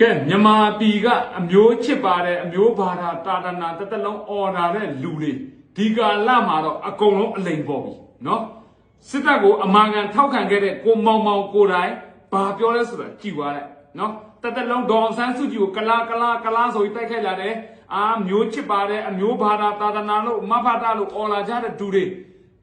ကဲမြန်မာပြည်ကအမျိုးချစ်ပါတယ်အမျိုးဘာသာတာဒနာတစ်သက်လုံးအော်ဒါတဲ့လူတွေဒီကာလမှာတော့အကုန်လုံးအလိမ်ပေါ်ပြီနော်စစ်တပ်ကိုအမာခံထောက်ခံခဲ့တဲ့ကိုမောင်မောင်ကိုယ်တိုင်ဘာပြောလဲဆိုတာကြည်သွားလိုက်နော်တစ်သက်လုံးဒေါအောင်ဆန်းစုကြည်ကိုကလာကလာကလာဆိုပြီးတိုက်ခိုက်လာတယ်အာမျိုးချစ်ပါတယ်အမျိုးဘာသာတာဒနာလို့မဖတာလို့အော်လာကြတဲ့သူတွေ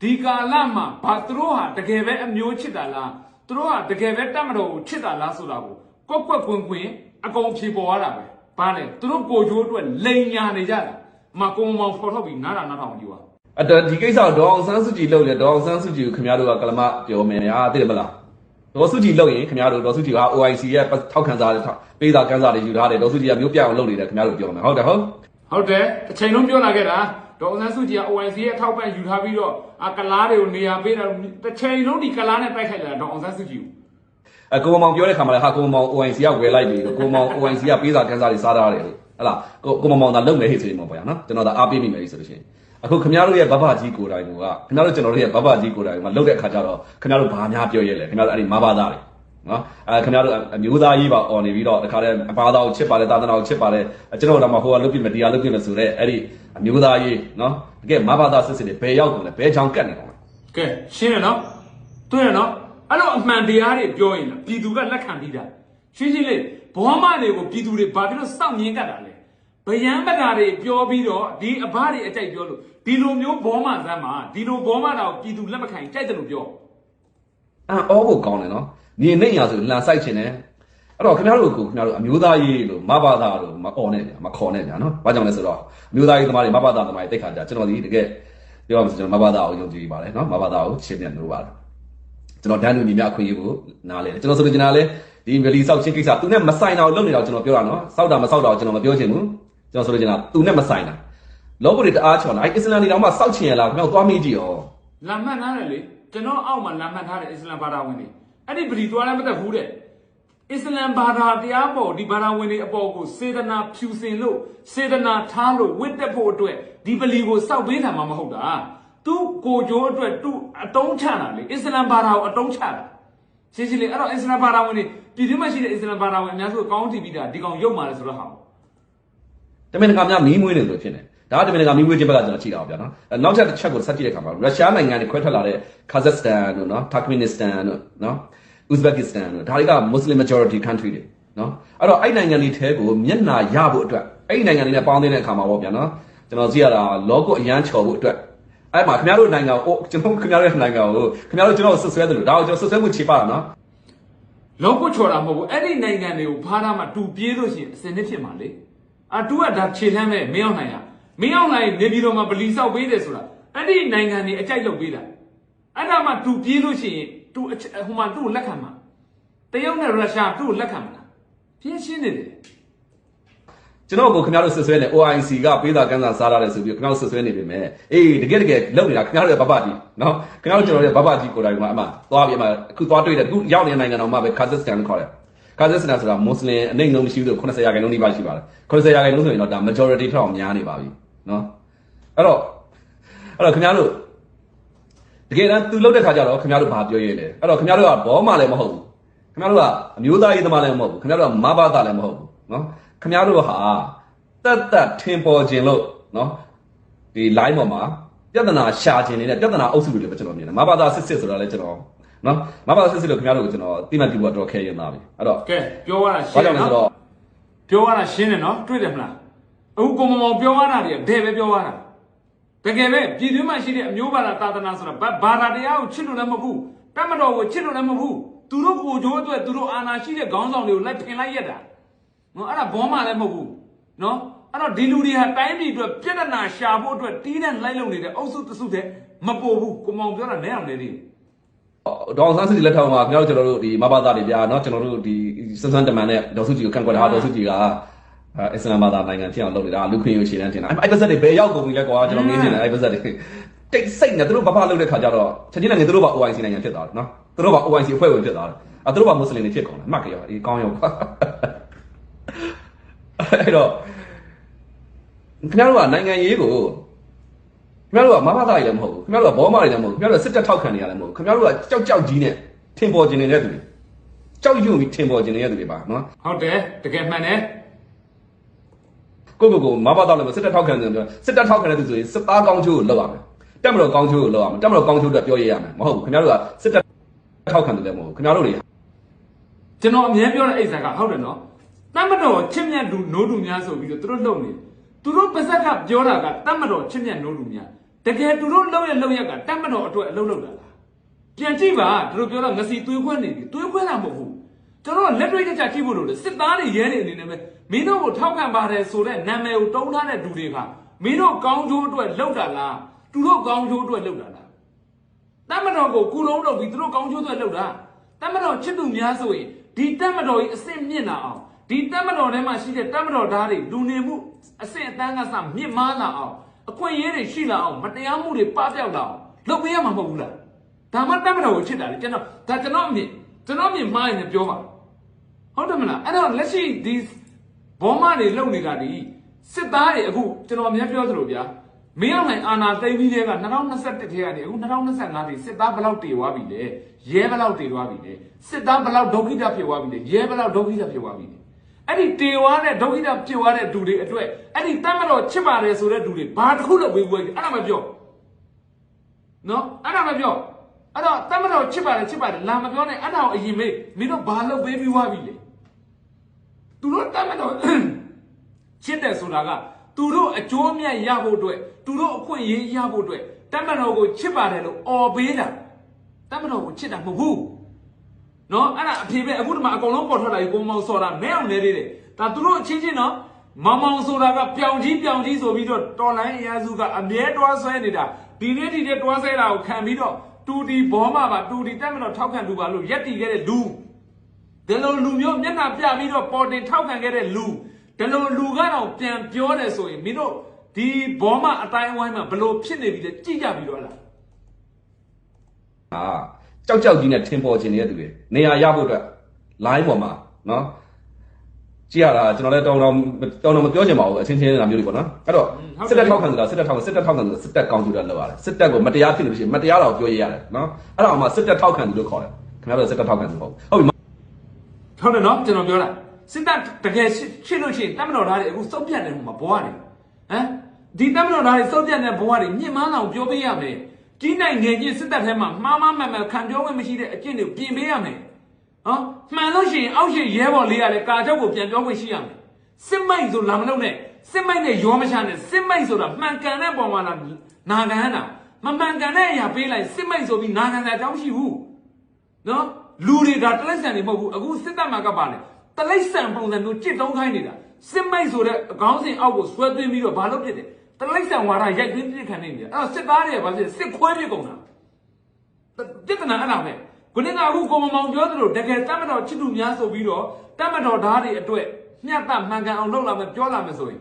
ဒီကာလမှာဘာသူတို့ဟာတကယ်ပဲအမျိုးချစ်တာလားသူတို့ဟာတကယ်ပဲတတ်မတော်ကိုချစ်တာလားဆိုတာကိုကွက်ကွက်ကွင်းကွင်း အကုန်ဖြေပေါ်ရတာပဲဘာလဲသူတို့ကိုချိုးအတွက်လိန်ညာနေကြတာမကုံမောင်ဖော်ထုတ်ပြီးနားတာနားထောင်ကြည့်ပါအဲ့တော့ဒီကိစ္စဒေါအောင်ဆန်းစုကြည်လုပ်လေဒေါအောင်ဆန်းစုကြည်ကိုခင်ဗျားတို့ကကလမပြောမယ်ညာသိတယ်မလားဒေါ်စုကြည်လုပ်ရင်ခင်ဗျားတို့ဒေါ်စုကြည်က OIC ရဲ့ထောက်ခံစားတဲ့ပေးစာကန်းစာတွေယူထားတယ်ဒေါ်စုကြည်ကမျိုးပြအောင်လုပ်နေတယ်ခင်ဗျားတို့ပြောမယ်ဟုတ်တယ်ဟုတ်ဟုတ်တယ်တစ်ချိန်လုံးပြောလာခဲ့တာဒေါအောင်ဆန်းစုကြည်က OIC ရဲ့အထောက်ပံ့ယူထားပြီးတော့အကလားတွေကိုနေရာပေးတာတစ်ချိန်လုံးဒီကလားနဲ့တိုက်ခိုက်လာတာဒေါအောင်ဆန်းစုကြည်ကို အကိုမောင်ပြောတဲ့ခါမှာလည်းဟာကိုမောင် OIC ကဝယ်လိုက်ပြီကိုမောင် OIC ကပေးစာကန်းစာတွေစားထားတယ်လို့ဟလာကိုကိုမောင်သာလုပ်နေဟိဆိုရင်မပေါ့ရနော်ကျွန်တော်သာအားပေးမိမယ်ဆိုလို့ရှိရင်အခုခင်ဗျားတို့ရဲ့ဘဘကြီးကိုယ်တိုင်ကခင်ဗျားတို့ကျွန်တော်တို့ရဲ့ဘဘကြီးကိုယ်တိုင်ကလုပ်တဲ့အခါကျတော့ခင်ဗျားတို့ဘာများပြောရဲလဲခင်ဗျားတို့အဲ့ဒီမဘာသားတွေနော်အဲခင်ဗျားတို့အမျိုးသားရေးပါអော်နေပြီးတော့တခါတည်းအဘာသာကိုချစ်ပါတယ်သာသနာကိုချစ်ပါတယ်ကျွန်တော်တို့တော့ဟိုကလုပ်ပြမယ်တရားလုပ်ပြမယ်ဆိုတော့အဲ့ဒီအမျိုးသားရေးနော်တကယ်မဘာသာစစ်စစ်တွေဘယ်ရောက်ကုန်လဲဘယ်ချောင်ကတ်နေကုန်လဲကဲရှင်းရနော်တွေ့ရနော် အဲ့လိုအမှန်တရားတွေပြောရင်ပြည်သူကလက်ခံပြီးတာရှင်းရှင်းလေးဘောမတွေကိုပြည်သူတွေဘာဖြစ်လို့စောင့်မြင်တတ်တာလဲဗယံပဒါတွေပြောပြီးတော့ဒီအဘတွေအကြိုက်ပြောလို့ဒီလိုမျိုးဘောမဇမ်းမှာဒီလိုဘောမတာကိုပြည်သူလက်မခံကြိုက်တယ်လို့ပြောအအောဖို့ကောင်းတယ်နော်နေနေရဆိုလန်ဆိုင်ချင်တယ်အဲ့တော့ခင်ဗျားတို့ကိုခင်ဗျားတို့အမျိုးသားရေးလို့မဘာသာလို့မអော်နဲ့ဗျာမခေါ်နဲ့ဗျာနော်ဘာကြောင့်လဲဆိုတော့အမျိုးသားရေးသမားတွေမဘာသာသမားတွေတိတ်ခါကြကျွန်တော်ဒီတကယ်ပြောရမှာဆိုကျွန်တော်မဘာသာကိုယုံကြည်ပါတယ်နော်မဘာသာကိုရှင်းပြလို့ပါတယ် ကျွန်တော်ဒန်းလူညီမြအခွင့်အရေးကိုနားလဲကျွန်တော်ဆိုလို့ကျွန်တော်လဲဒီ release ဆောက်ချင်းကိစ္စသူနဲ့မဆိုင်တာကိုလုပ်နေတော့ကျွန်တော်ပြောတာနော်စောက်တာမစောက်တာကိုကျွန်တော်မပြောချင်ဘူးကျွန်တော်ဆိုလို့ကျွန်တော်သူနဲ့မဆိုင်တာလောကတွေတအားချော်လာအဲ့အစ္စလမ်တွေတော့မှစောက်ချင်ရလားခင်ဗျားတို့သွားမေးကြည့်ရောလာမှတ်ထားတယ်လေကျွန်တော်အောက်မှာလာမှတ်ထားတယ်အစ္စလမ်ဘာသာဝင်တွေအဲ့ဒီဗလီသွားလည်းမတက်ဘူးတဲ့အစ္စလမ်ဘာသာတရားပေါ်ဒီဘာသာဝင်တွေအပေါ်ကိုစေတနာဖြူစင်လို့စေတနာထားလို့ဝတ်တက်ဖို့အတွက်ဒီဗလီကိုစောက်ပေးတာမှမဟုတ်တာ သူကိုကြိုးအတွက်သူအတုံးချတာလေအစ္စလမ်ဘာသာကိုအတုံးချတာရှင်းရှင်းလေးအဲ့တော့အစ္စလမ်ဘာသာဝင်တွေပြည်တွင်းမှာရှိတဲ့အစ္စလမ်ဘာသာဝင်အများစုကောင်းတည်ပြီးတာဒီကောင်ရုပ်မာလဲဆိုတော့ဟာတမင်တကာများမီးမွေးနေလို့ဖြစ်နေဒါကတမင်တကာမီးမွေးခြင်းဘက်ကကျွန်တော်ကြည့်တာပါဗျာနော်အဲနောက်ချက်တစ်ချက်ကိုဆက်ကြည့်တဲ့အခါမှာရုရှားနိုင်ငံတွေခွဲထွက်လာတဲ့ကာဇက်စတန်တို့နော်တာကမင်နစ္စတန်တို့နော်ဥဇဘက်ကစ္စတန်တို့ဒါတွေက Muslim majority country တွေနော်အဲ့တော့အဲ့နိုင်ငံတွေထဲကိုမျက်နှာရဖို့အတွက်အဲ့ဒီနိုင်ငံတွေနဲ့ပေါင်းတဲ့အခါမှာပေါ့ဗျာနော်ကျွန်တော်ကြည့်ရတာလောကအရန်ချော်ဖို့အတွက် အဲ့မှာခင်ဗျားတို့နိုင်ငံကိုကျွန်တော်ခင်ဗျားတို့နိုင်ငံကိုခင်ဗျားတို့ကျွန်တော်ဆွဆွဲတယ်လို့ဒါကိုကျွန်တော်ဆွဆွဲမှုခြေပါတာနော်လောကချော်တာမဟုတ်ဘူးအဲ့ဒီနိုင်ငံတွေကိုဖားထားမှတူပြေးလို့ရှိရင်အစင်းနစ်ဖြစ်မှာလေအတူကဒါခြေလှမ်းမဲ့မင်းအောင်နိုင်ရမင်းအောင်နိုင်နေပြည်တော်မှာဗလီဆောက်ပေးတယ်ဆိုတာအဲ့ဒီနိုင်ငံတွေအကြိုက်လုပ်ပေးတာအဲ့ဒါမှတူပြေးလို့ရှိရင်တူအချက်ဟိုမှာသူ့ကိုလက်ခံမှာတရုတ်နဲ့ရုရှားသူ့ကိုလက်ခံမှာလားပြင်းရှင်းနေတယ် ကျွန်တော်ကိုခင်ဗျားတို့ဆွဆွဲနေ OIC ကပေးတာကန်းစာစားရတယ်ဆိုပြီးခင်ဗျားတို့ဆွဆွဲနေပြီမဲ့အေးတကယ်တကယ်လုပ်နေတာခင်ဗျားတို့ရဲ့ဘဘကြီးနော်ခင်ဗျားတို့ကျွန်တော်ရဲ့ဘဘကြီးကိုယ်တိုင်ကအမှသွားပြီးအမှအခုသွားတွေ့တယ်အခုရောက်နေတဲ့နိုင်ငံတော်မှာပဲကာဇက်စတန်လို့ခေါ်တယ်ကာဇက်စတန်ဆိုတာမွတ်စလင်အနှိမ့်လုံးမရှိဘူးဆို80ရာခိုင်နှုန်းနှိပါရှိပါတယ်80ရာခိုင်နှုန်းဆိုရင်တော့ဒါ majority ထောက်အောင်များနေပါပြီနော်အဲ့တော့အဲ့တော့ခင်ဗျားတို့တကယ်တမ်းသူလုပ်တဲ့ခါကျတော့ခင်ဗျားတို့ဘာပြောရဲလဲအဲ့တော့ခင်ဗျားတို့ကဘောမှလည်းမဟုတ်ဘူးခင်ဗျားတို့ကအမျိုးသားရေးသမားလည်းမဟုတ်ဘူးခင်ဗျားတို့ကမဘာသာလည်းမဟုတ်ဘူးနော် ခင်ဗျားတို့ဟာတက်တက်ထင်ပေါ်ခြင်းလို့နော်ဒီ line ပေါ်မှာပြဿနာရှာခြင်းနေတဲ့ပြဿနာအုပ်စုတွေလည်းပဲကျွန်တော်မြင်တယ်မဘာသာစစ်စစ်ဆိုတာလည်းကျွန်တော်နော်မဘာသာစစ်စစ်လို့ခင်ဗျားတို့ကိုကျွန်တော်တိမှတ်ပြုဖို့တော့ခဲရင်သားပြီအဲ့တော့ကဲပြောရတာရှဘာင်းကြောင့်လဲဆိုတော့ပြောရတာရှင်းတယ်နော်တွေ့တယ်မလားအခုကိုမမောင်ပြောရတာတွေကဒဲပဲပြောရတာတကယ်ပဲပြည်တွင်းမှာရှိတဲ့အမျိုးဘာသာသာသနာဆိုတာဘာဘာသာတရားကိုချစ်လို့လည်းမဟုတ်ဘူးတတ်မတော်ကိုချစ်လို့လည်းမဟုတ်ဘူးသူတို့ကိုကြိုးအတွက်သူတို့အာဏာရှိတဲ့ခေါင်းဆောင်တွေကိုလိုက်ဖင်လိုက်ရက်တာ နော်အဲ့ဒါဘောမှလည်းမဟုတ်ဘူးနော်အဲ့တော့ဒီလူတွေဟာတိုင်းပြည်အတွက်ပြဿနာရှာဖို့အတွက်တီးတဲ့လိုက်လုံနေတဲ့အုပ်စုတစုတဲ့မပို့ဘူးကိုမောင်ပြောတာနဲအောင်နေသေးတယ် ဒေါအောင်ဆန်းစုကြည်လက်ထက်မှာခင်ဗျားတို့ကျွန်တော်တို့ဒီမဘာသာတွေဗျာเนาะကျွန်တော်တို့ဒီစန်းစန်းတမန်နဲ့ဒေါ်စုကြည်ကိုကန့်ကွက်တာဟာဒေါ်စုကြည်ကအစ္စလာမ်ဘာသာနိုင်ငံဖြစ်အောင်လုပ်နေတာလူခွင့်ရရှင်းတန်းတင်တာအဲ့ပတ်သက်တွေဘယ်ရောက်ကုန်ပြီလဲကွာကျွန်တော်မေးနေတယ်အဲ့ပတ်သက်တွေတိတ်စိတ်နဲ့သူတို့ဘာဘာလုပ်တဲ့ခါကျတော့ချက်ချင်းနိုင်ငံသူတို့ဘာ OIC နိုင်ငံဖြစ်သွားတယ်เนาะသူတို့ဘာ OIC အဖွဲ့ဝင်ဖြစ်သွားတယ်အဲ့သူတို့ဘာမွတ်စလင်တွေဖြစ်ကုန်တယ်မှတ်ကြရဒီကောင်းရောကွာ အဲ့တော့ခင်ဗျားတို့ကနိုင်ငံရေးကိုခင်ဗျားတို့ကမမသားတွေလည်းမဟုတ်ဘူးခင်ဗျားတို့ကဘောမတွေလည်းမဟုတ်ဘူးခင်ဗျားတို့ကစစ်တပ်ထောက်ခံနေရလည်းမဟုတ်ဘူးခင်ဗျားတို့ကကြောက်ကြောက်ကြီးနဲ့ထင်ပေါ်ကျင်နေတဲ့သူတွေကြောက်ရွံ့ပြီးထင်ပေါ်ခြင်းတဲ့သူတွေပါနော်ဟုတ်တယ်တကယ်မှန်တယ်ကိုကိုကိုမဘာတော့လည်းစစ်တပ်ထောက်ခံတယ်ပြောစစ်တပ်ထောက်ခံတဲ့သူဆိုရင်စစ်သားကောင်းချိုးကိုလောက်ရမယ်တက်မတော်ကောင်းချိုးကိုလောက်ရမယ်တက်မတော်ကောင်းချိုးအတွက်ပြောရရမယ်မဟုတ်ဘူးခင်ဗျားတို့ကစစ်တပ်ထောက်ခံတယ်လည်းမဟုတ်ဘူးခင်ဗျားတို့တွေကျွန်တော်အမြဲပြောတဲ့အိတ်ဆာကဟုတ်တယ်နော် တတ်မတော်ချစ်မြတ်လူနိုးလူများဆိုပြီးတော့သူတို့လှုပ်နေသူတို့ပါဇက်ကပြောတာကတတ်မတော်ချစ်မြတ်နိုးလူများတကယ်သူတို့လှုပ်ရဲ့လှုပ်ရက်ကတတ်မတော်အတွက်အလုပ်လုပ်တာလားပြန်ကြည့်ပါသူတို့ပြောတော့ငစီသွေးခွဲနေပြီသွေးခွဲတာမဟုတ်ဘူးကျွန်တော်လက်တွေ့ကြကြကြည့်ဖို့လို့လေစစ်သားတွေရဲနေအနေနဲ့ပဲမင်းတို့ကိုထောက်ခံပါတယ်ဆိုတဲ့နာမည်ကိုတုံးထားတဲ့လူတွေကမင်းတို့ကောင်းကျိုးအတွက်လှုပ်တာလားသူတို့ကောင်းကျိုးအတွက်လှုပ်တာလားတမတော်ကိုကုလုံးလုပ်ပြီးသူတို့ကောင်းချိုးသွဲလုပ်တာတမတော်ချစ်သူများဆိုရင်ဒီတမတော်ကြီးအစ်စ်မြင့်လာအောင် ဒီတမတော်ထဲမှာရှိတဲ့တမတော်ဓာတ်တွေလူနေမှုအစ်စ်အတန်းကစမြင့်မားလာအောင်အခွင့်အရေးတွေရှိလာအောင်မတရားမှုတွေပပျောက်လာအောင်လုပ်ပေးရမှာမဟုတ်ဘူးလားဒါမှတမတော်ကိုချစ်တာလေကျွန်တော်ဒါကျွန်တော်အမြင်ကျွန်တော်အမြင်မှားရင်လည်းပြောပါဟုတ်တယ်မလားအဲ့တော့လက်ရှိဒီဘောမတွေလုံနေတာဒီစစ်သားတွေအခုကျွန်တော်အများပြောသလိုဗျာမင်းအောင်နိုင်အာနာသိမ်းပြီးတဲ့က2021ထဲကနေအခု2025ထိစစ်သားဘယ်လောက်တည်သွားပြီလဲရဲဘယ်လောက်တည်သွားပြီလဲစစ်သားဘယ်လောက်ဒုက္ခိတဖြစ်သွားပြီလဲရဲဘယ်လောက်ဒုက္ခိတဖြစ်သွားပြီလဲ အဲ့ဒီတေဝါနဲ့ဒုက္ခိတဖြစ်သွားတဲ့ဒူတွေအတွက်အဲ့ဒီတတ်မတော်ချစ်ပါတယ်ဆိုတဲ့ဒူတွေဘာတစ်ခုလောက်ဝေးဝေးအဲ့ဒါမပြောနော်အဲ့ဒါမပြောအဲ့တော့တတ်မတော်ချစ်ပါတယ်ချစ်ပါတယ်လာမပြောနဲ့အဲ့ဒါကိုအရင်မေးမင်းတို့ဘာလုပ်ပေးပြီးသွားပြီလဲသူတို့တတ်မတော်ချစ်တယ်ဆိုတာကသူတို့အကျိုးအမြတ်ရဖို့အတွက်သူတို့အခွင့်အရေးရဖို့အတွက်တမန်တော်ကိုချစ်ပါတယ်လို့អော်ပေးတာတမန်တော်ကိုချစ်တာမဟုတ်ဘူး နော်အဲ့ဒါအဖေပဲအခုဒီမှာအကုန်လုံးပေါ်ထွက်လာပြီကိုမောင်စော်တာမဲအောင်နေသေးတယ်ဒါသူတို့အချင်းချင်းနော်မောင်မောင်ဆိုတာကပြောင်ကြီးပြောင်ကြီးဆိုပြီးတော့တော်လိုင်းအရာစုကအမြဲတွားဆွဲနေတာဒီနေ့ဒီနေ့တွားဆွဲတာကိုခံပြီးတော့တူတီဘောမပါတူတီတက်မတော်ထောက်ခံသူပါလို့ရက်တီခဲ့တဲ့လူဒီလိုလူမျိုးမျက်နှာပြပြီးတော့ပေါ်တင်ထောက်ခံခဲ့တဲ့လူဒီလိုလူကတော့ပြန်ပြောတယ်ဆိုရင်မင်းတို့ဒီဘောမအတိုင်းအဝိုင်းမှာဘလို့ဖြစ်နေပြီလဲကြည့်ကြပြီးတော့လားဟာ ကြောက်ကြောက်ကြီးနဲ့ထင်ပေါ်ခြင်းတဲ့သူတွေနေရာရဖို့အတွက် line ပေါ်မှာနော်ကြည့်ရတာကျွန်တော်လည်းတောင်းတောင်းတောင်းတောင်းမပြောချင်ပါဘူးအချင်းချင်းနေတာမျိုးတွေပေါ့နော်အဲ့တော့စစ်တပ်ထောက်ခံဆိုတာစစ်တပ်ထောက်ခံစစ်တပ်ထောက်ခံဆိုတာစစ်တပ်ကောင်းကျိုးတယ်လောက်ရတယ်စစ်တပ်ကိုမတရားဖြစ်လို့ရှိရင်မတရားတော့ပြောရရတယ်နော်အဲ့ဒါအောင်မှစစ်တပ်ထောက်ခံသူလို့ခေါ်တယ်ခင်ဗျားတို့စစ်တပ်ထောက်ခံသူမဟုတ်ဘူးဟုတ်ပြီဟုတ်တယ်နော်ကျွန်တော်ပြောတာစစ်တပ်တကယ်ရှင်းလို့ရှိရင်တမန်တော်သားတွေအခုစုပ်ပြတ်နေမှာဘဝတွေဟမ်ဒီတမန်တော်သားတွေစုပ်ပြတ်နေဘဝတွေမြင့်မားအောင်ပြောပေးရမယ် ကြီးနိုင်ငယ်ကြီးစစ်တပ်ထဲမှာမှားမှားမှန်မှန်ခံပြောခွင့်မရှိတဲ့အကျင့်တွေပြင်ပေးရမယ်ဟောမှန်လို့ရှိရင်အောက်ရှိရဲဘော်လေးရလေကာကြောက်ကိုပြန်ပြောခွင့်ရှိရမယ်စစ်မိတ်ဆိုလာမလို့နဲ့စစ်မိတ်နဲ့ရောမချနဲ့စစ်မိတ်ဆိုတာမှန်ကန်တဲ့ပုံမှာလားနာခံရတာမမှန်ကန်တဲ့အရာပေးလိုက်စစ်မိတ်ဆိုပြီးနာခံတဲ့အကြောင်းမရှိဘူးနော်လူတွေဒါတလိษံတွေမဟုတ်ဘူးအခုစစ်တပ်မှာကပါလေတလိษံပုံစံမျိုးကြစ်တုံးခိုင်းနေတာစစ်မိတ်ဆိုတဲ့အကောင်းစဉ်အောက်ကိုဆွဲသွင်းပြီးတော့ဘာလို့ဖြစ်တယ် တလိษံဝါဒရိုက်သွင်းပြစ်ခံနေတယ်အဲ့တော့စစ်သားတွေကဘာဖြစ်လဲစစ်ခွဲပြစ်ကုန်တာပြစ်တနာအဲ့ဒါပဲခုနကအခုကိုမမောင်ပြောသလိုတကယ်တတ်မတော်ချစ်သူများဆိုပြီးတော့တတ်မတော်ဓာတ်တွေအတွက်မျှတမှန်ကန်အောင်လုပ်လာမယ်ပြောလာမယ်ဆိုရင်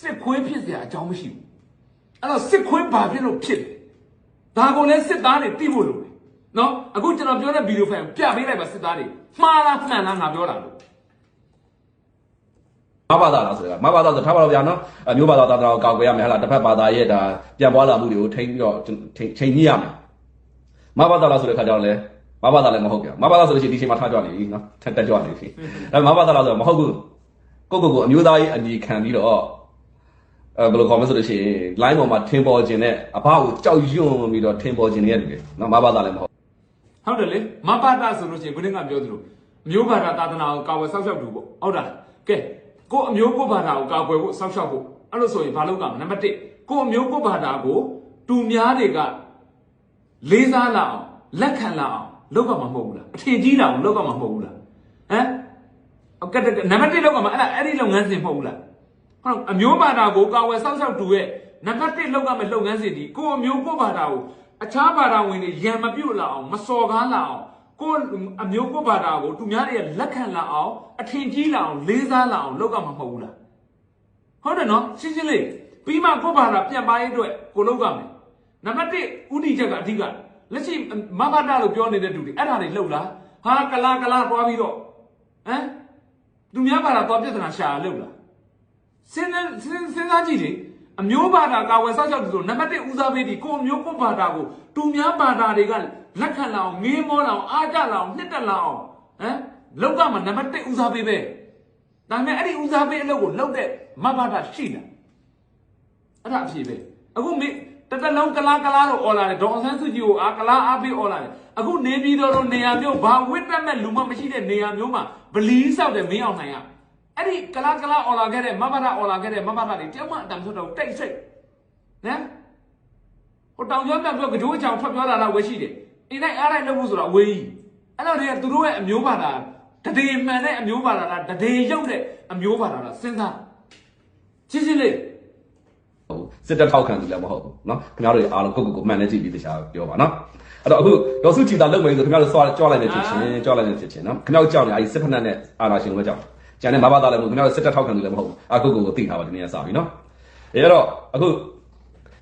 စစ်ခွေးဖြစ်เสียအကြောင်းမရှိဘူးအဲ့တော့စစ်ခွေးဘာဖြစ်လို့ဖြစ်လဲ ဒါကိုလည်းစစ်သားတွေသိဖို့လိုတယ်နော်အခုကျွန်တော်ပြောတဲ့ဗီဒီယိုဖိုင်ပြပေးလိုက်ပါစစ်သားတွေမှားလားမှန်လားငါပြောတာလို့ မဘာသာလားဆိုတာမဘာသာဆိုထားပါတော့ဗျာနော်အမျိုးဘာသာသာသနာကိုကောက်ွယ်ရမယ်ဟဲ့လားတစ်ဖက်ဘာသာရဲ့ဒါပြန်ပွားလာမှုတွေကိုထိန်းပြီးတော့ထိန်းထိန်းညှိရမယ်မဘာသာလားဆိုတဲ့ခါကျတော့လေမဘာသာလည်းမဟုတ်ဗျာမဘာသာဆိုလို့ရှိရင်ဒီချိန်မှာထားကြနေပြီနော်ထက်တက်ကြနေပြီဒါမဘာသာလားဆိုတော့မဟုတ်ဘူးကိုကိုကိုအမျိုးသားရေးအညီခံပြီးတော့အဲဘယ်လိုခေါ်မလဲဆိုလို့ရှိရင် line ပေါ်မှာထင်ပေါ်ခြင်းနဲ့အဘကိုကြောက်ရွံ့ပြီးတော့ထင်ပေါ်ခြင်းနဲ့တူတယ်နော်မဘာသာလည်းမဟုတ်ဟုတ်တယ်လေမဘာတာဆိုလို့ရှိရင်ခုနကပြောသလိုအမျိုးဘာသာသာသနာကိုကာဝယ်ဆောက်ရှောက်တူပေါ့ဟုတ်တာကဲ ကိုအမျိုးကိုဘာသာကိုကာကွယ်ဖို့ဆောက်ရှောက်ဖို့အဲ့လိုဆိုရင်ဘာလုပ်ကမလဲနံပါတ်1ကိုအမျိုးကိုဘာသာကိုတူများတွေကလေးစားလာအောင်လက်ခံလာအောင်လုပ်ကမှာမဟုတ်ဘူးလားအထင်ကြီးလာအောင်လုပ်ကမှာမဟုတ်ဘူးလားဟမ်ဟုတ်ကဲ့နံပါတ်1လောက်ကမှာအဲ့ဒါအဲ့ဒီလုပ်ငန်းစဉ်မဟုတ်ဘူးလားဟုတ်အမျိုးဘာသာကိုကာဝယ်စောင့်ရှောက်တူရဲ့နံပါတ်1လောက်ကမဲ့လုပ်ငန်းစဉ်ဒီကိုယ့်အမျိုးကိုယ့်ဘာသာကိုအခြားဘာသာဝင်တွေရံမပြုတ်လာအောင်မစော်ကားလာအောင် ကိုယ့်အမျိုးကိုယ့်ဘာသာကိုသူများတွေလက်ခံလာအောင်အထင်ကြီးလာအောင်လေးစားလာအောင်လုပ်ကမှာမဟုတ်ဘူးလားဟုတ်တယ်နော်ရှင်းရှင်းလေးပြီးမှကိုယ့်ဘာသာပြန်ပါရေးအတွက်ကိုလုပ်ကမယ်နံပါတ်1ဥတီချက်ကအဓိကလက်ရှိမဘာသာလို့ပြောနေတဲ့သူတွေအဲ့ဒါတွေလှုပ်လားဟာကလာကလာသွားပြီးတော့ဟမ်သူများဘာသာသွားပြဿနာရှာလှုပ်လားစဉ်းစားစဉ်းစဉ်းစားကြည့်လေအမျိုးဘာသာကာဝယ်ဆောက်ရှောက်သူဆိုနံပါတ်1ဦးစားပေးဒီကိုအမျိုးကိုဘာသာကိုတူများဘာသာတွေက လက်ခံလာအောင်ငေးမောလာအောင်အားကြလာအောင်နှစ်တက်လာအောင်ဟမ် လောက်ကမှာနံပါတ်1ဦးစားပေးပဲဒါပေမဲ့အဲ့ဒီဦးစားပေးအလုပ်ကိုလုပ်တဲ့မဘတာရှိတာအဲ့ဒါအဖြစ်ပဲအခုမေတတလုံးကလားကလားတော့អော်လာတယ်ဒေါအောင်ဆန်းစုကြည်ကိုအာကလားအားပေးអော်လာတယ်အခုနေပြည်တော်လိုနေရာမျိုးဘာဝစ်တက်မဲ့လူမမရှိတဲ့နေရာမျိုးမှာဗလီဆောက်တယ်မင်းအောင်နိုင်ရအဲ့ဒီကလားကလားអော်လာခဲ့တဲ့မဘတာអော်လာခဲ့တဲ့မဘတာတွေတယောက်မှအတန်ဆွတ်တော့တိတ်ဆိတ်နော်ဟိုတောင်ကျောပြောပြောကြေားချောင်ထွက်ပြောလာတာဝယ်ရှိတယ် အိမ်တိုင်းအားတိုင်းလုပ်ဖို့ဆိုတော့အဝေးကြီးအဲ့တော့တည်းကသူတို့ရဲ့အမျိုးဘာသာတဒေမှန်တဲ့အမျိုးဘာသာလားတဒေရုပ်တဲ့အမျိုးဘာသာလားစဉ်းစားချင်းချင်းလေး ဟုတ်စစ်တပ်ထောက်ခံသူလည်းမဟုတ်ဘူးเนาะခင်ဗျားတို့အားလုံးကိုကိုကိုမှန်နေကြည့်ပြီးတခြားပြောပါเนาะအဲ့တော့အခုဒေါ်စုကြည်တာလုပ်မယ်ဆိုခင်ဗျားတို့စွာကြွလိုက်နေဖြစ်ချင်းကြွလိုက်နေဖြစ်ချင်းเนาะခင်ဗျားတို့ကြောက်နေအဲ့ဒီစစ်ဖက်နဲ့အာနာရှင်ကိုကြောက်ကျန်တဲ့မဘာသာလည်းမဟုတ်ခင်ဗျားတို့စစ်တပ်ထောက်ခံသူလည်းမဟုတ်ဘူးအကုတ်ကိုကိုသိထားပါဒီနေ့ကစပြီเนาะအဲ့တော့အခု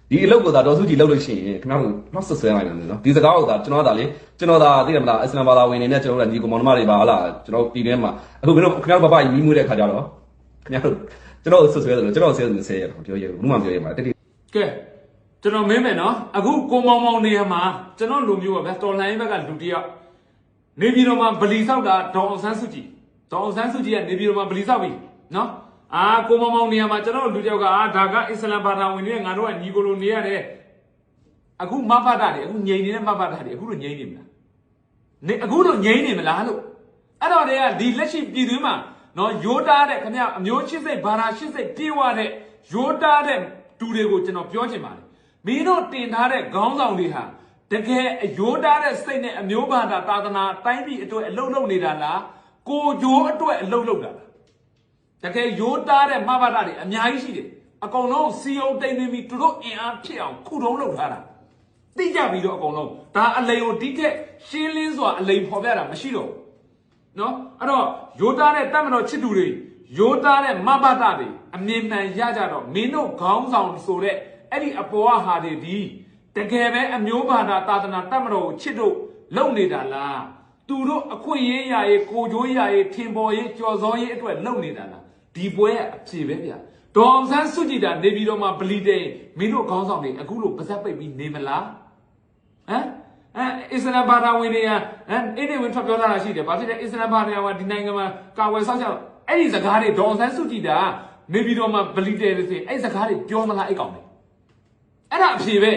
ဒီအလုပ်ကိုသာဒေါ်စုကြည်လုပ်လို့ရှိရင်ခင်ဗျားတို့တော့ဆွဆွဲလိုက်မယ်နော်ဒီစကားကိုသာကျွန်တော်သာလေကျွန်တော်သာသိတယ်မလားအစ္စလာမ်ဘာသာဝင်နေနဲ့ကျွန်တော်တို့ညီကောင်မောင်နှမတွေပါဟာလားကျွန်တော်ပြည်ထဲမှာအခုမင်းတို့ခင်ဗျားတို့ဘဘကြီးမိမှုတဲ့ခါကြတော့ခင်ဗျားတို့ကျွန်တော်ဆွဆွဲတယ်လို့ကျွန်တော်ဆဲတယ်ဆဲရတော့ပြောရဘူးဘူးမှပြောရမှာတိတိကဲကျွန်တော်မင်းမယ်နော်အခုကိုမောင်မောင်နေရာမှာကျွန်တော်လူမျိုးပါဗျာတော်လိုင်းဘက်ကလူတစ်ယောက်နေပြည်တော်မှာဗလီဆောက်တာဒေါအောင်ဆန်းစုကြည်ဒေါအောင်ဆန်းစုကြည်ကနေပြည်တော်မှာဗလီဆောက်ပြီနော် အာကိုမောင်မောင်နေရာမှာကျွန်တော်လူတစ်ယောက်ကအာဒါကအစ္စလမ်ဘာသာဝင်တွေငါတို့ကညီကိုလိုနေရတယ်အခုမဖတ်တာတွေအခုငြိမ်နေတဲ့မဖတ်တာတွေအခုလိုငြိမ်နေမလားနေအခုလိုငြိမ်နေမလားလို့အဲ့တော့တည်းကဒီလက်ရှိပြည်တွင်းမှာနော်ရိုးတားတဲ့ခင်ဗျအမျိုးချစ်စိတ်ဘာသာချစ်စိတ်ပြေဝတဲ့ရိုးတားတဲ့တူတွေကိုကျွန်တော်ပြောချင်ပါတယ်မင်းတို့တင်ထားတဲ့ခေါင်းဆောင်တွေဟာတကယ်အရိုးတားတဲ့စိတ်နဲ့အမျိုးဘာသာသာသနာတိုင်းပြည်အတွက်အလုပ်လုပ်နေတာလားကိုဂျိုးအတွက်အလုပ်လုပ်တာလား တကယ်ရိုးသားတဲ့မဘာတာတွေအများကြီးရှိတယ်အကုန်လုံးစီယုံတိမ်နေပြီးသူတို့အင်အားဖြစ်အောင်ခုတုံးလုပ်ထားတာသိကြပြီးတော့အကုန်လုံးဒါအလိန်ကိုဒီထက်ရှင်းလင်းစွာအလိန်ဖော်ပြတာမရှိတော့ဘူးနော်အဲ့တော့ရိုးသားတဲ့တတ်မတော်ချစ်သူတွေရိုးသားတဲ့မဘာတာတွေအမြင်မှန်ရကြတော့မင်းတို့ခေါင်းဆောင်ဆိုတဲ့အဲ့ဒီအပေါ်ကဟာတွေဒီတကယ်ပဲအမျိုးဘာသာသာသနာတတ်မတော်ကိုချစ်တို့လုပ်နေတာလားသူတို့အခွင့်အရေးရာရေးကိုကြိုးရာရေးထင်ပေါ်ရေးကြော်စောရေးအတွက်လုပ်နေတာလား ဒီပွဲကအဖြေပဲဗျဒေါ်အောင်ဆန်းစုကြည်တာနေပြည်တော်မှာဗလီတဲ့မင်းတို့ခေါင်းဆောင်တွေအခုလိုပါဇက်ပိတ်ပြီးနေမလားဟမ်အဲအစ္စလာမ်ဘာသာဝင်တွေကဟမ်အဲ့ဒီဝင်ထွက်ပြောလာတာရှိတယ်။ဘာဖြစ်လဲအစ္စလာမ်ဘာသာဝင်ဒီနိုင်ငံမှာကာဝယ်ဆောက်ရှောက်အဲ့ဒီစကားတွေဒေါ်အောင်ဆန်းစုကြည်တာနေပြည်တော်မှာဗလီတဲ့ဆိုရင်အဲ့ဒီစကားတွေပြောမလားအဲ့ကောင်တွေအဲ့ဒါအဖြေပဲ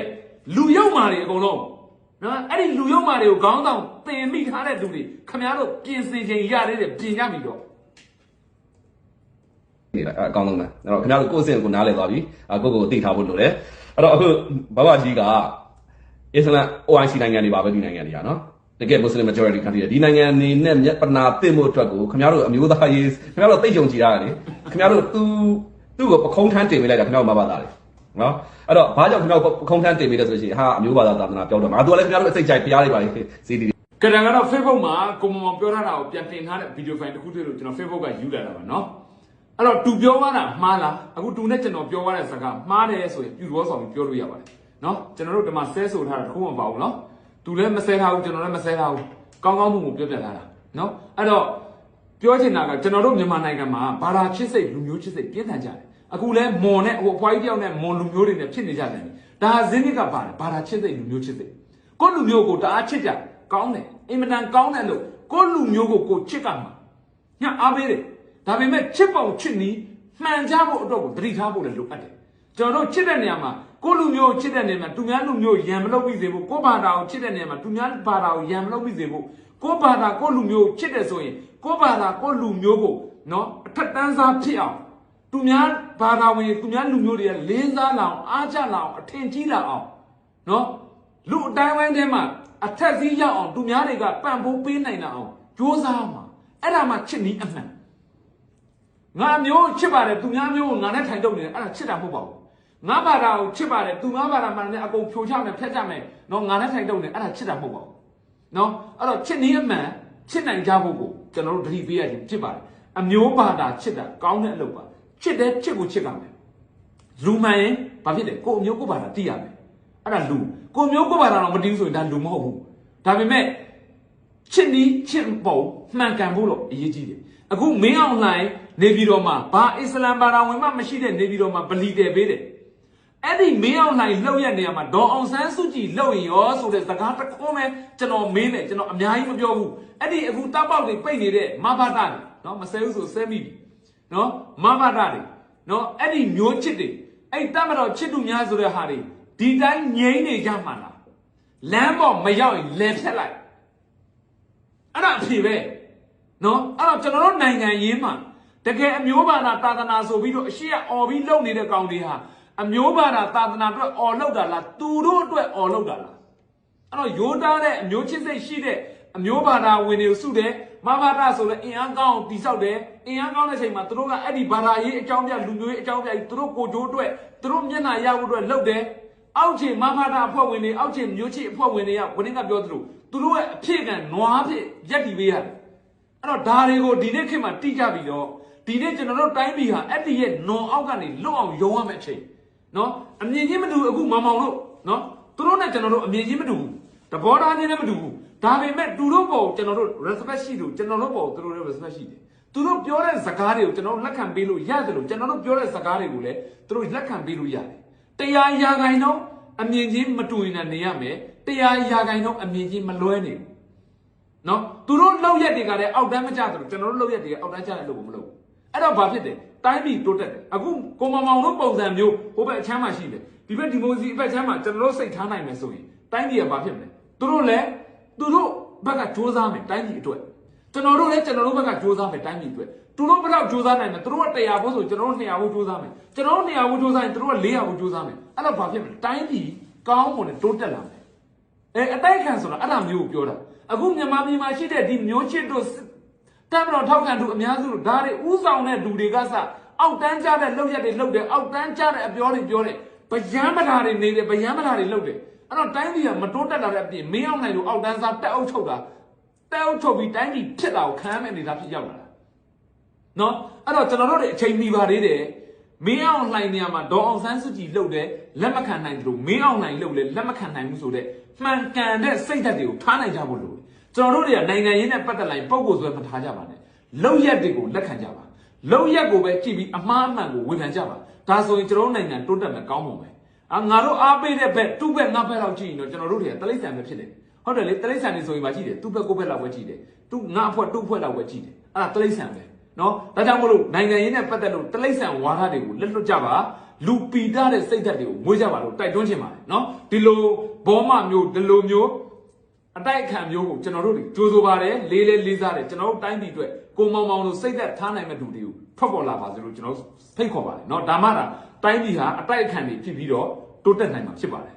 လူယုံမာတွေအကုန်လုံးနော်အဲ့ဒီလူယုံမာတွေကိုခေါင်းဆောင်တင်မိထားတဲ့လူတွေခမရတို့ပြင်ဆင်ချိန်ရသေးတယ်ပြင်ကြပြီတော့ နေတာအကောင်းဆုံးပဲအဲ့တော့ခင်ဗျားတို့ကိုယ့်အဆင့်ကိုနားလည်သွားပြီအကိုကိုသိထားဖို့လိုတယ်အဲ့တော့အခုဘဘကြီးကအစ္စလာမ် OIC နိုင်ငံတွေပါပဲဒီနိုင်ငံတွေကနော်တကယ် Muslim majority country ဒီနိုင်ငံအနေနဲ့မျက်ပနာသိမှုအတွက်ကိုခင်ဗျားတို့အမျိုးသားရေးခင်ဗျားတို့သိယုံကြည်တာလေခင်ဗျားတို့သူသူ့ကိုပခုံးထမ်းတင်ပေးလိုက်တာခင်ဗျားတို့မဘာသာလေနော်အဲ့တော့ဘာကြောင့်ခင်ဗျားတို့ပခုံးထမ်းတင်ပေးလဲဆိုလို့ရှိရင်ဟာအမျိုးဘာသာသာသနာပြောတော့မှာသူကလည်းခင်ဗျားတို့အစိတ်ကြိုက်ဖျားလိုက်ပါလေစီဒီကတန်ကတော့ Facebook မှာကိုမမပြောထားတာကိုပြန်တင်ထားတဲ့ video file တစ်ခုတွေ့လို့ကျွန်တော် Facebook ကယူလာတာပါနော် အဲ့တော့တူပြောရတာမှားလားအခုတူနဲ့ကျွန်တော်ပြောရတဲ့စကားမှားတယ်ဆိုရင်ပြူတော်ဆောင်ပြီးပြောလို့ရပါတယ်နော်ကျွန်တော်တို့ဒီမှာဆဲဆိုထားတာတစ်ခုမှမပါဘူးနော်တူလည်းမဆဲထားဘူးကျွန်တော်လည်းမဆဲထားဘူးကောင်းကောင်းမှုမှုပြောပြထားတာနော်အဲ့တော့ပြောချင်တာကကျွန်တော်တို့မြန်မာနိုင်ငံမှာဘာသာချစ်စိတ်လူမျိုးချစ်စိတ်ပြင်းထန်ကြတယ်အခုလဲမွန်နဲ့ဟိုအဖွားကြီးတယောက်နဲ့မွန်လူမျိုးတွေနဲ့ဖြစ်နေကြတယ်ဒါဇင်းနစ်ကပါတယ်ဘာသာချစ်စိတ်လူမျိုးချစ်စိတ်ကိုလူမျိုးကိုတအားချစ်ကြကောင်းတယ်အင်မတန်ကောင်းတယ်လို့ကိုလူမျိုးကိုကိုချစ်ကမှာညအားပေးတယ် ဒါပေမဲ့ချစ်ပုံချစ်နီးမှန်ကြဖို့အတွက်ကိုသတိထားဖို့လည်းလိုအပ်တယ်ကျွန်တော်တို့ချစ်တဲ့နေရာမှာကိုယ့်လူမျိုးကိုချစ်တဲ့နေရာမှာသူများလူမျိုးကိုရံမလုပ်ပြီးစေဖို့ကိုယ့်ဘာသာကိုချစ်တဲ့နေရာမှာသူများဘာသာကိုရံမလုပ်ပြီးစေဖို့ကိုယ့်ဘာသာကိုယ့်လူမျိုးကိုချစ်တယ်ဆိုရင်ကိုယ့်ဘာသာကိုယ့်လူမျိုးကိုနော်အထက်တန်းစားဖြစ်အောင်သူများဘာသာဝင်သူများလူမျိုးတွေကလေးစားလာအောင်အားကျလာအောင်အထင်ကြီးလာအောင်နော်လူအတိုင်းဝိုင်းထဲမှာအထက်စီးရောက်အောင်သူများတွေကပံ့ပိုးပေးနိုင်တာအောင်ကြိုးစားမှာအဲ့ဒါမှချစ်နီးအမှန် ငါမျိုးချစ်ပါတယ်သူများမျိုးကိုငါနဲ့ထိုင်တုံနေတယ်အဲ့ဒါချစ်တာမဟုတ်ပါဘူးငါဘာသာကိုချစ်ပါတယ်သူငါဘာသာမှလည်းအကုန်ဖြိုချမယ်ဖျက်ချမယ်နော်ငါနဲ့ထိုင်တုံနေအဲ့ဒါချစ်တာမဟုတ်ပါဘူးနော်အဲ့တော့ချစ်နီးအမှန်ချစ်နိုင်ကြဖို့ကိုကျွန်တော်တို့တတိပေးရခြင်းဖြစ်ပါတယ်အမျိုးဘာသာချစ်တာကောင်းတဲ့အလုပ်ပါချစ်တဲ့ချစ်ကိုချစ်ကမယ်လူမှန်ရင်ဘာဖြစ်လဲကိုအမျိုးကိုဘာသာသိရမယ်အဲ့ဒါလူကိုအမျိုးကိုဘာသာတော့မသိဘူးဆိုရင်ဒါလူမဟုတ်ဘူးဒါပေမဲ့ချစ်နီးချစ်ပုံမှန်ကန်ဖို့တော့အရေးကြီးတယ်အခုမင်းအောင်လှိုင် နေပြည်တော်မှာဘာအစ္စလမ်ဘာသာဝင်မှမရှိတဲ့နေပြည်တော်မှာဗလီတယ်ပေးတယ်အဲ့ဒီမင်းအောင်လှိုင်လှုပ်ရက်နေရာမှာဒေါ်အောင်ဆန်းစုကြည်လှုပ်ရင်ရောဆိုတဲ့စကားတစ်ခုပဲကျွန်တော်မင်းနဲ့ကျွန်တော်အများကြီးမပြောဘူးအဲ့ဒီအခုတပ်ပေါက်တွေပိတ်နေတဲ့မဘာတာတွေနော်မဆဲဘူးဆိုဆဲမိပြီနော်မဘာတာတွေနော်အဲ့ဒီမျိုးချစ်တွေအဲ့တပ်မတော်ချစ်သူများဆိုတဲ့ဟာတွေဒီတိုင်းငြိမ့်နေကြမှာလားလမ်းပေါ်မရောက်ရင်လဲဖြတ်လိုက်အဲ့ဒါအဖြေပဲနော်အဲ့တော့ကျွန်တော်တို့နိုင်ငံရေးမှာ တကယ်အမျိုးဘာသာသာသနာဆိုပြီးတော့အရှိကအော်ပြီးလုပ်နေတဲ့ကောင်တွေဟာအမျိုးဘာသာသာသနာအတွက်အော်လောက်တာလားသူတို့အတွက်အော်လောက်တာလားအဲ့တော့ယိုးသားတဲ့အမျိုးချစ်စိတ်ရှိတဲ့အမျိုးဘာသာဝင်တွေကိုစုတယ်မဘာသာဆိုလည်းအင်အားကောင်းတိဆောက်တယ်အင်အားကောင်းတဲ့အချိန်မှာသူတို့ကအဲ့ဒီဘာသာရေးအကြောင်းပြလူမျိုးရေးအကြောင်းပြသူတို့ကိုကြိုးအတွက်သူတို့မျက်နှာရဖို့အတွက်လုပ်တယ်အောက်ခြေမဘာသာအဖွဲ့ဝင်တွေအောက်ခြေမျိုးချစ်အဖွဲ့ဝင်တွေကဝင်ကပြောသလိုသူတို့ရဲ့အဖြစ်ကံနွားဖြစ်ရက်တည်ပေးရတယ်အဲ့တော့ဒါတွေကိုဒီနေ့ခေတ်မှာတိကြပြီးတော့ ဒီနေ့ကျွန်တော်တို့တိုင်းပြည်ဟာအဲ့ဒီရဲ့နွန်အောက်ကနေလွတ်အောင်ယုံရမယ့်အချိန်နော်အမြင်ချင်းမတူဘူးအခုမောင်မောင်တို့နော်သူတို့နဲ့ကျွန်တော်တို့အမြင်ချင်းမတူဘူးတဘောထားချင်းလည်းမတူဘူးဒါပေမဲ့သူတို့ပေါ်ကျွန်တော်တို့ respect ရှိလို့ကျွန်တော်တို့ပေါ်သူတို့လည်း respect ရှိတယ်သူတို့ပြောတဲ့စကားတွေကိုကျွန်တော်တို့လက်ခံပေးလို့ရတယ်လို့ကျွန်တော်တို့ပြောတဲ့စကားတွေကိုလည်းသူတို့လက်ခံပေးလို့ရတယ်တရားရာခိုင်နှုန်းအမြင်ချင်းမတူရင်လည်းနေရမယ်တရားရာခိုင်နှုန်းအမြင်ချင်းမလွဲနေဘူးနော်သူတို့လောက်ရက်တွေကလည်းအောက်တန်းမကြသလိုကျွန်တော်တို့လောက်ရက်တွေကအောက်တန်းကြတဲ့လို့ကိုမလုပ်ဘူး အဲ့တော့ဘာဖြစ်တယ်တိုင်းပြည်တိုးတက်တယ်အခုကိုမောင်မောင်တို့ပုံစံမျိုးဟိုဘက်အချမ်းမှရှိတယ်ဒီဘက်ဒီမိုစီအဘက်ချမ်းမှကျွန်တော်တို့စိတ်ထားနိုင်မယ်ဆိုရင်တိုင်းပြည်ကဘာဖြစ်မလဲသူတို့လည်းသူတို့ဘက်ကစူးစမ်းမယ်တိုင်းပြည်အတွက်ကျွန်တော်တို့လည်းကျွန်တော်တို့ဘက်ကစူးစမ်းမယ်တိုင်းပြည်အတွက်သူတို့ဘယ်တော့စူးစမ်းနိုင်မလဲသူတို့က100ဖို့ဆိုကျွန်တော်တို့200ဖို့စူးစမ်းမယ်ကျွန်တော်တို့200ဖို့စူးစမ်းရင်သူတို့က400ဖို့စူးစမ်းမယ်အဲ့တော့ဘာဖြစ်မလဲတိုင်းပြည်ကောင်းမွန်တဲ့တိုးတက်လာမယ်အဲအတိုက်ခံဆိုတာအဲ့ဒါမျိုးကိုပြောတာအခုမြန်မာပြည်မှာရှိတဲ့ဒီမျိုးချစ်တို့ တပ်မတော်ထောက်ခံသူအများစုတို့ဒါတွေဥဆောင်တဲ့လူတွေကစအောက်တန်းကြတဲ့လောက်ရက်တွေလောက်တယ်အောက်တန်းကြတဲ့အပြောတွေပြောတယ်ဗျမ်းမလာတွေနေတယ်ဗျမ်းမလာတွေလောက်တယ်အဲ့တော့တိုင်းပြည်ကမတိုးတက်လာတဲ့အပြင်မင်းအောင်နိုင်လို့အောက်တန်းစားတက်အုပ်ချုပ်တာတက်အုပ်ချုပ်ပြီးတိုင်းပြည်ဖြစ်တာကိုခံရမယ့်အနေအထားဖြစ်ရောက်လာတာနော်အဲ့တော့ကျွန်တော်တို့တွေအချိန်မီပါသေးတယ်မင်းအောင်လှိုင်နေရာမှာဒေါ်အောင်ဆန်းစုကြည်လှုပ်တယ်လက်မခံနိုင်တယ်လို့မင်းအောင်လှိုင်လှုပ်လဲလက်မခံနိုင်ဘူးဆိုတော့မှန်ကန်တဲ့စိတ်ဓာတ်တွေကိုထားနိုင်ကြဖို့လိုတယ် ကျွန်တော်တို့တွေကနိုင်ငံရေးနဲ့ပတ်သက်လိုက်ပုံကိုယ်ဆွဲမထားကြပါနဲ့လှုပ်ရက်တွေကိုလက်ခံကြပါလှုပ်ရက်ကိုပဲကြည့်ပြီးအမှားအမှန်ကိုဝေဖန်ကြပါဒါဆိုရင်ကျွန်တော်တို့နိုင်ငံတိုးတက်မယ်ကောင်းမှာပဲအာငါတို့အားပေးတဲ့ဘက်သူ့ဘက်ငါဘက်လောက်ကြည့်ရင်တော့ကျွန်တော်တို့တွေကတလိษံပဲဖြစ်တယ်ဟုတ်တယ်လေတလိษံနေဆိုရင်ပါကြည့်တယ်သူ့ဘက်ကိုယ့်ဘက်လောက်ပဲကြည့်တယ်သူငါအဖွဲသူ့အဖွဲ့လောက်ပဲကြည့်တယ်အဲ့ဒါတလိษံပဲ နော်ဒါကြောင့်မလို့နိုင်ငံရေးနဲ့ပတ်သက်လို့တလိမ့်ဆန်ဝါဒတွေကိုလက်လွတ်ကြပါလူပီတာတဲ့စိတ်ဓာတ်တွေကိုမွေးကြပါလို့တိုက်တွန်းချင်ပါတယ်နော်ဒီလိုဘောမမျိုးဒီလိုမျိုး အတိုက်အခံမျိုးကိုကျွန်တော်တို့တွေကြိုးဆိုပါတယ်လေးလေးလေးစားတယ်ကျွန်တော်တို့တိုင်းပြည်အတွက်ကိုမောင်မောင်လို့စိတ်သက်ထားနိုင်မဲ့လူတွေကိုထွက်ပေါ်လာပါစေလို့ကျွန်တော်ဖိတ်ခေါ်ပါတယ်နော်ဒါမှသာတိုင်းပြည်ဟာအတိုက်အခံတွေဖြစ်ပြီးတော့တိုးတက်နိုင်မှာဖြစ်ပါတယ်